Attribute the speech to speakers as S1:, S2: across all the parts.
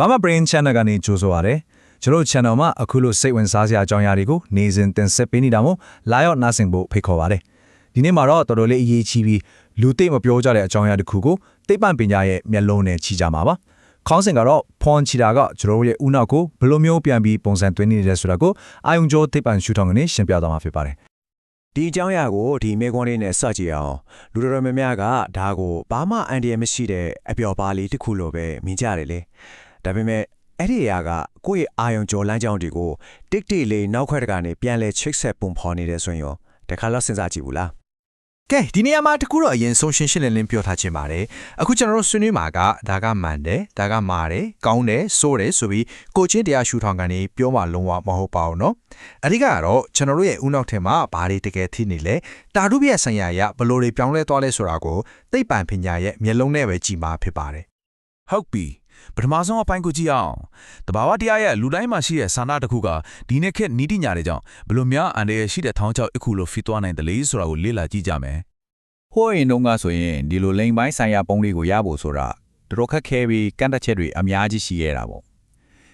S1: ဘာမ brain channel ကနေကြိုဆိုပါရစေကျွန်တော်တို့ channel မှာအခုလိုစိတ်ဝင်စားစရာအကြောင်းအရာတွေကိုနေ့စဉ်တင်ဆက်ပေးနေတာမို့လာရောက်နားဆင်ဖို့ဖိတ်ခေါ်ပါတယ်ဒီနေ့မှာတော့တော်တော်လေးအရေးကြီးပြီးလူသိမပြောကြတဲ့အကြောင်းအရာတစ်ခုကိုသိပ္ပံပညာရဲ့မျက်လုံးနဲ့ချီကြမှာပါခေါင်းစဉ်ကတော့ဖွန်ချီတာကကျွန်တော်တို့ရဲ့ဥနောက်ကိုဘယ်လိုမျိုးပြန်ပြီးပုံစံသွင်းနေတယ်ဆိုတာကိုအာယုံကျော်သိပ္ပံရှုထောင့်ကနေရှင်းပြသွားမှာဖြစ်ပါတယ်
S2: ဒီအကြောင်းအရာကိုဒီမေကွန်လေးနဲ့စကြည့်အောင်လူတော်တော်များများကဒါကိုဘာမှအန်ဒီရမရှိတဲ့အပျော်ပါးလေးတစ်ခုလိုပဲမြင်ကြတယ်လေ ဒါပေမဲ့အဲ့ဒီအရာကကိုယ့်ရဲ့အာယုံကြော်လမ်းကြောင်းတွေကိုတစ်တိလေးနောက်ခွက်တကနေပြန်လဲချိတ်ဆက်ပုံဖော်နေတယ်ဆိုရင်ရောတခါတော့စဉ်းစားကြည့်ဘူးလား
S3: ကဲဒီနေရာမှာတကူတော့အရင်ဆုံးရှင်းရှင်းလင်းလင်းပြောထားခြင်းပါတယ်အခုကျွန်တော်တို့ဆွေးနွေးမှာကဒါကမှန်တယ်ဒါကမာတယ်ကောင်းတယ်စိုးတယ်ဆိုပြီးကိုချင်းတရားရှုထောင်ကနေပြောမှလုံးဝမဟုတ်ပါဘူးเนาะအဓိကကတော့ကျွန်တော်တို့ရဲ့ဥနောက်ထဲမှာဘာတွေတကယ်ဖြစ်နေလဲတာရုပြည့်ဆိုင်ရာရဘယ်လိုတွေပြောင်းလဲသွားလဲဆိုတာကိုသိပ္ပံပညာရဲ့မျက်လုံးနဲ့ပဲကြည့်မှာဖြစ်ပါတယ်
S4: ဟုတ်ပြီ ပထမဆုံးအပိုင်းကိုကြည့်အောင်တဘာဝတရားရဲ့လူတိုင်းမှာရှိတဲ့ဆန္ဒတစ်ခုကဒီနေ့ခေတ်နီးတိညာတွေကြောင့်ဘလို့များအန်တဲ့ရှိတဲ့ထောင်းချောက်အခုလိုဖြစ်သွားနိုင်တယ်လေဆိုတာကိုလေ့လာကြည့်ကြမယ်
S5: ဟိုးရင်တုန်းကဆိုရင်ဒီလိုလိန်ပိုင်းဆိုင်ရာပုံလေးကိုရဖို့ဆိုတာတော်တော်ခက်ခဲပြီးကန့်တက်ချက်တွေအများကြီးရှိခဲ့တာပေါ့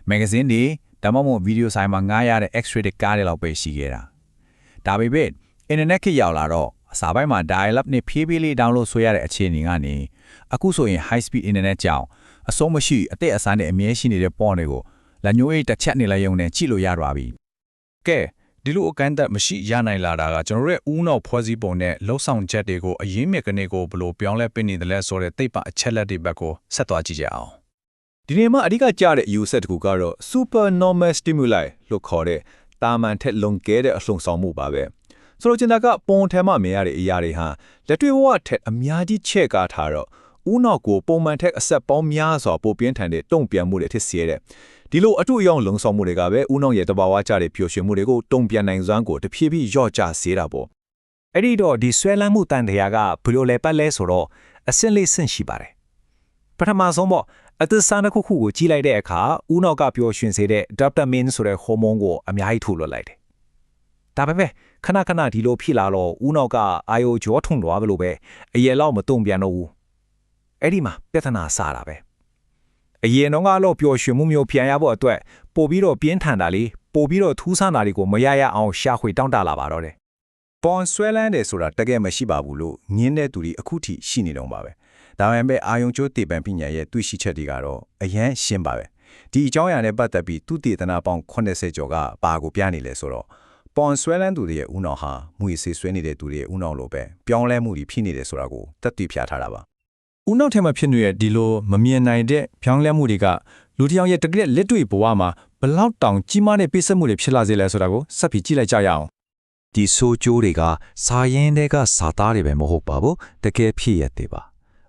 S5: မဂ္ဂဇင်းတွေဒါမှမဟုတ်ဗီဒီယိုဆိုင်မှာငားရတဲ့ X-ray တွေကားတွေလောက်ပဲရှိခဲ့တာဒါပေမဲ့ internet ခေတ်ရောက်လာတော့အစာပိုင်းမှာ dial-up နဲ့ဖြည်းဖြည်းလေး download ဆွဲရတဲ့အခြေအနေကနေအခုဆိုရင် high speed internet ကြောင့် အဆုံးမရှိအသက်အစားနဲ့အမြဲရှိနေတဲ့ point တွေကိုလက်ညှိုးအိတ်တစ်ချက်နေလိုက်ရုံနဲ့ကြည့်လို့ရတော့ပြီ
S1: ကဲဒီလိုအကန့်အသတ်မရှိရနိုင်လာတာကကျွန်တော်တို့ရဲ့ဦးနောက်ဖွဲ့စည်းပုံနဲ့လှုပ်ဆောင်ချက်တွေကိုအရင်းမြစ်ကနေကိုဘယ်လိုပြောင်းလဲပေးနေတယ်လဲဆိုတဲ့သိပ္ပံအချက်လက်တွေဘက်ကိုဆက်သွားကြည့်ကြအောင်
S6: ဒီနေ့မှာအဓိကကြားတဲ့အယူဆက်တစ်ခုကတော့ super normal stimuli လို့ခေါ်တဲ့တာမန်ထက်လွန်ကဲတဲ့အလှုံဆောင်မှုပါပဲဆိုတော့ကျင်တာကပုံထဲမှာမြင်ရတဲ့အရာတွေဟာလက်တွေ့ဘဝထက်အများကြီးချဲ့ကားထားတော့ ဦးနောက်ကိုပုံမှန်ထက်အဆက်ပေါင်းများစွာပိုပြင်းထန်တဲ့တုံ့ပြန်မှုတွေဖြစ်စေတဲ့ဒီလိုအထူအယောင်လုံဆောင်မှုတွေကပဲဦးနောက်ရဲ့တဘာဝကြတဲ့ပျော်ရွှင်မှုတွေကိုတုံ့ပြန်နိုင်စွမ်းကိုတဖြည်းဖြည်းလျော့ကျစေတာပေါ့
S2: အဲ့ဒီတော့ဒီဆွဲလန်းမှုတန်တရားကဘယ်လိုလဲပတ်လဲဆိုတော့အစင်းလေးဆင့်ရှိပါတယ်ပထမဆုံးပေါ့အသစမ်းတစ်ခုခုကိုကြီးလိုက်တဲ့အခါဦးနောက်ကပျော်ရွှင်စေတဲ့ dopamine ဆိုတဲ့ဟော်မုန်းကိုအများကြီးထုတ်လွှတ်လိုက်တယ်ဒါပေမဲ့ခဏခဏဒီလိုဖြစ်လာတော့ဦးနောက်ကအာယိုကြောထုံသွားဘလို့ပဲအရင်လောက်မတုံ့ပြန်တော့ဘူး အဲ့ဒီမှာပြဿနာစတာပဲအရင်တော့ကတော့ပျော်ရွှင်မှုမျိုးပြန်ရဖို့အတွက်ပို့ပြီးတော့ပြင်းထန်တာလေးပို့ပြီးတော့ထူးဆန်းတာတွေကိုမရရအောင်ရှာဖွေတောင်းတလာပါတော့တယ်
S7: ပွန်ဆွဲလန်းတယ်ဆိုတာတကယ်မရှိပါဘူးလို့ငင်းတဲ့သူတွေအခုထိရှိနေတော့ပါပဲဒါပေမဲ့အာယုံကျိုးတေပံပညာရဲ့တွေ့ရှိချက်တွေကတော့အရန်ရှင်းပါပဲဒီအကြောင်းအရာနဲ့ပတ်သက်ပြီးသူတည်တနာပေါင်း80ကျော်ကပါကိုပြနေလဲဆိုတော့ပွန်ဆွဲလန်းသူတွေရဲ့ဥနောက်ဟာမွေဆေးဆွဲနေတဲ့သူတွေရဲ့ဥနောက်လိုပဲပြောင်းလဲမှုတွေဖြစ်နေတယ်ဆိုတာကိုတက်တည်ပြထားတာပါ
S6: ဦးနောက်ထဲမှာဖြစ်နေတဲ့ဒီလိုမမြင်နိုင်တဲ့ဖြောင်းလဲမှုတွေကလူတစ်ယောက်ရဲ့တကယ်လက်တွေ့ဘဝမှာဘလောက်တောင်ကြီးမားတဲ့ပိစက်မှုတွေဖြစ်လာစေလဲဆိုတာကိုစပ်ပြီးကြည့်လိုက်ကြရအောင်
S8: ဒီဆိုးကျိုးတွေကစာရင်းတွေကစာသားတွေပဲမဟုတ်ပါဘူးတကယ်ဖြစ်ရတယ်ပါ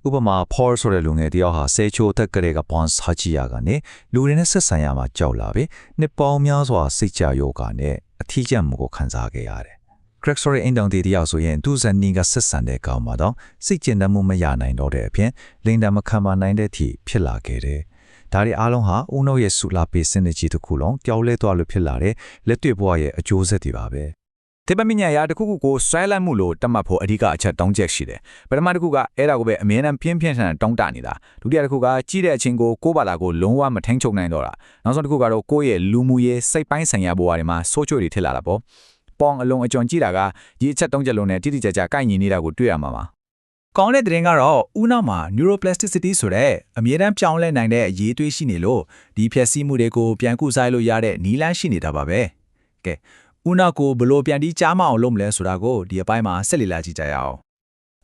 S8: ဥပမာ Paul ဆိုတဲ့လူငယ်တယောက်ဟာစေချိုတက်ကလေးက bonds ဟာချီယာကနေလူတွေနဲ့ဆက်ဆံရမှာကြောက်လာပြီနှစ်ပေါင်းများစွာစိတ်ကြယောဂနဲ့အထီးကျန်မှုကိုခံစားခဲ့ရတယ် Crack ဆိုတဲ့အိမ်တောင်တည်တယောက်ဆိုရင်သူ့ဇနီးကဆက်ဆံတဲ့ကောင်မှာတော့စိတ်ကျဉ်တတ်မှုမရနိုင်တော့တဲ့အပြင်လိန်တမခံမနိုင်တဲ့အထိဖြစ်လာခဲ့တယ်ဒါတွေအားလုံးဟာဦးနှုတ်ရဲ့ဆူလာပေးစနစ်ကြီးတစ်ခုလုံးကြောက်လဲသွားလို့ဖြစ်လာတဲ့လက်တွေ့ဘဝရဲ့အကျိုးဆက်တွေပါပဲ
S5: တေပမညာရာတစ်ခုခုကိုဆွဲလန်းမှုလို့တတ်မှတ်ဖို့အဓိကအချက်တောင်းချက်ရှိတယ်။ပထမတစ်ခုကအဲ့ဒါကိုပဲအမြဲတမ်းပြင်းပြင်းထန်ထန်တောင်းတနေတာ။ဒုတိယတစ်ခုကကြီးတဲ့အချင်းကိုကိုယ့်ဘာသာကိုလုံးဝမထိန်ချုပ်နိုင်တော့တာ။နောက်ဆုံးတစ်ခုကတော့ကိုယ့်ရဲ့လူမှုရေးစိတ်ပိုင်းဆိုင်ရာဘဝတွေမှာဆိုးချိုတွေထစ်လာတာပေါ့။ ပေါင်အလုံးအကျွံကြည့်တာကဒီအချက်တောင်းချက်လုံးနဲ့တိတိကျကျကိုက်ညီနေတာကိုတွေ့ရမှာပါ။ကောင်းတဲ့သတင်းကတော့ဦးနောက်မှာ neuroplasticity ဆိုတဲ့အမြဲတမ်းပြောင်းလဲနိုင်တဲ့အရေးသွေးရှိနေလို့ဒီဖြည့်ဆည်းမှုတွေကိုပြန်ကုစားလို့ရတဲ့နီလန်းရှိနေတာပါပဲ။ကဲဦးနောက်ကိုဘလို့ပြန်ပြီးကြားမအောင်လုပ်မလဲဆိုတာကိုဒီအပိုင်းမှာဆက်လက်လာကြည့်ကြရအောင်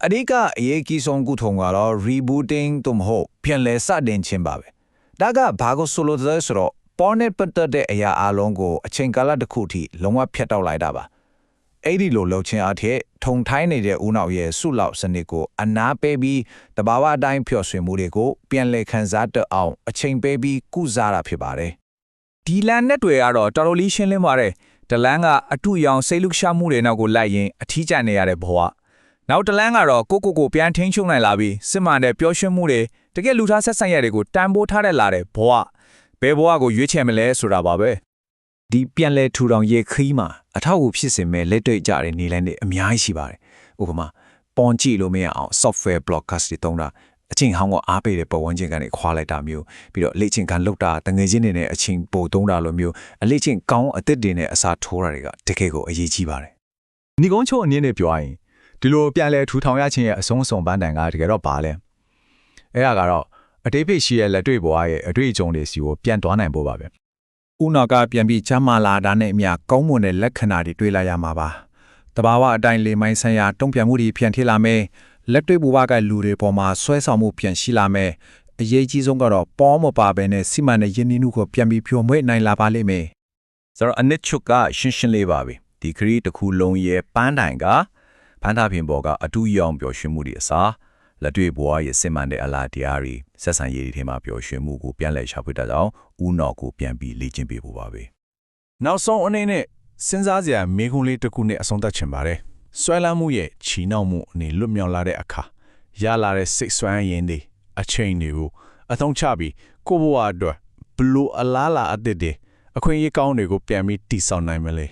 S2: အဓိကအရေးကြီးဆုံးကုထုံကတော့ rebooting သို့မဟုတ်ပြန်လည်စတင်ခြင်းပါပဲဒါကဘာကိုဆိုလိုတဲ့ဆိုတော့ porn နဲ့ပတ်သက်တဲ့အရာအလုံးကိုအချိန်ကာလတစ်ခုထိလုံးဝဖျက်တောက်လိုက်တာပါအဲ့ဒီလိုလှုပ်ခြင်းအထက်ထုံထိုင်းနေတဲ့ဦးနောက်ရဲ့ဆုလောက်စနစ်ကိုအနာပေးပြီးတဘာဝအတိုင်းဖျော်ဆွေမှုတွေကိုပြန်လည်ခံစားတတ်အောင်အချိန်ပေးပြီးကုစားတာဖြစ်ပါတယ်
S5: ဒီလန်နဲ့တွေကတော့တော်တော်လေးရှင်းလင်းပါတယ်တလန်းကအတူရောင်စိတ်လုရှာမှုတွေနောက်ကိုလိုက်ရင်အထီးကျန်နေရတဲ့ဘဝနောက်တလန်းကတော့ကိုကိုကိုပြန်ထင်းချုံနိုင်လာပြီးစစ်မှန်တဲ့ပျော်ရွှင်မှုတွေတကယ်လူသားဆက်ဆံရတွေကိုတန်ဖိုးထားတဲ့လာတဲ့ဘဝ ဘယ်ဘဝကိုရွေးချယ်မလဲဆိုတာပါပဲ
S2: ဒီပြန်လဲထူထောင်ရေးခီးမှာအထောက်အကူဖြစ်စေမဲ့လက်တွေ့ကြတဲ့နေလန်းတွေအများကြီးရှိပါတယ်ဥပမာပွန်ကြည့်လို့မရအောင် software broadcast တွေတုံးတာ
S7: အချင်းဟောင်းကိုအားပေးတဲ့ပတ်ဝန်းကျင်ကနေခွာလိုက်တာမျိုးပြီးတော့လေ့ကျင့်ခန်းလောက်တာတငယ်ချင်းတွေနဲ့အချင်းပို့သုံးတာလိုမျိုးအလေ့ကျင့်ကောင်းအသစ်တွေနဲ့အစားထိုးတာတွေကတကယ်ကိုအရေးကြီးပါတယ်
S6: ညီကုန်းချိုအနေနဲ့ပြောရရင်ဒီလိုပြန်လဲထူထောင်ရခြင်းရဲ့အဆုံးအစွန်ပန်းတန်ကတကယ်တော့ပါလဲအဲ့ဒါကတော့ အတိတ်ဖိတ်ရှိရဲ့လက်တွေ့ဘဝရဲ့အတွေ့အကြုံတွေစီကိုပြန်သွားနိုင်ဖို့ပါပဲ
S3: ဦးနောက်ကပြန်ပြီးချမ်းမာလာတာနဲ့အမျှကောင်းမွန်တဲ့လက္ခဏာတွေတွေ့လာရမှာပါ။တဘာဝအတိုင်းလေမိုင်းဆိုင်ရာတုံ့ပြန်မှုတွေပြန်ထိလာမယ်။လက်တွေ့ဘဝကလူတွေပေါ်မှာဆွဲဆောင်မှုပြန်ရှိလာမယ်။အရေးကြီးဆုံးကတော့ပေါ်မပါဘဲနဲ့စီမံတဲ့ယဉ်ကျေးမှုကိုပြန်ပြီးဖြိုမွေ့နိုင်လာပါလိမ့်မယ်
S7: ဆိုတော့အနစ်ချုပ်ကရှင်းရှင်းလေးပါပဲဒီခရီးတစ်ခုလုံးရဲ့ပန်းတိုင်ကဖန်တာပြင်ပေါ်ကအတူရောင်ပျော်ရွှင်မှုတွေအစား လက်တွေ့ဘဝရဲ့စင်မှန်တဲ့အလားတရားတွေဆက်ဆံရေးတွေထဲမှာပျော်ရွှင်မှုကိုပြန်လည်ရှာဖွေတတ်အောင်ဦးနော်ကိုပြန်ပြီးလေ့ကျင့်ပေးဖို့ပါပဲ
S4: နောက်ဆုံးအနေနဲ့စဉ်းစားစရာမေးခွန်းလေးတစ်ခုနဲ့အဆုံးသတ်ချင်ပါတယ်။ဆွဲလန်းမှုရဲ့ချီနှောက်မှုအနေလွတ်မြောက်လာတဲ့အခါရလာတဲ့စိတ်ဆွမ်းရည်တွေအချိန်တွေကိုအသုံးချပြီးကိုယ့်ဘဝအတွက်ဘလို့အလားလာအသစ်တွေအခွင့်အရေးကောင်းတွေကိုပြန်ပြီးတည်ဆောက်နိုင်မလဲ